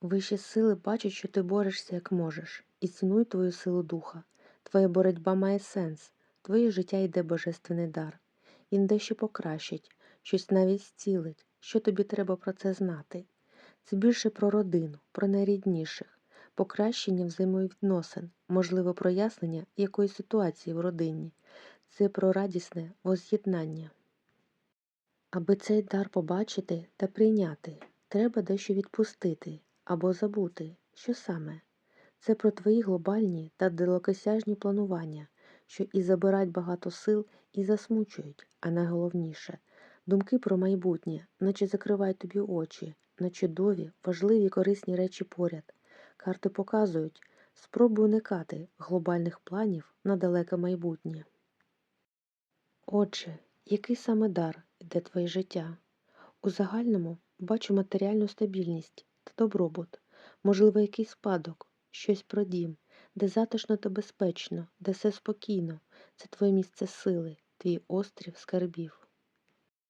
Вищі сили бачать, що ти борешся як можеш, і цінують твою силу духа. Твоя боротьба має сенс, твоє життя йде божественний дар. Він дещо покращить, щось навіть зцілить, що тобі треба про це знати. Це більше про родину, про найрідніших, покращення взаємовідносин, можливе прояснення якоїсь ситуації в родині. Це про радісне воз'єднання. Аби цей дар побачити та прийняти, треба дещо відпустити або забути, що саме. Це про твої глобальні та далекосяжні планування, що і забирають багато сил, і засмучують, а найголовніше думки про майбутнє, наче закривають тобі очі, на чудові, важливі корисні речі поряд. Карти показують, спробуй уникати глобальних планів на далеке майбутнє. Отже, який саме дар іде твоє життя? У загальному бачу матеріальну стабільність та добробут, можливо, якийсь спадок, щось про дім, де затишно та безпечно, де все спокійно, це твоє місце сили, твій острів скарбів.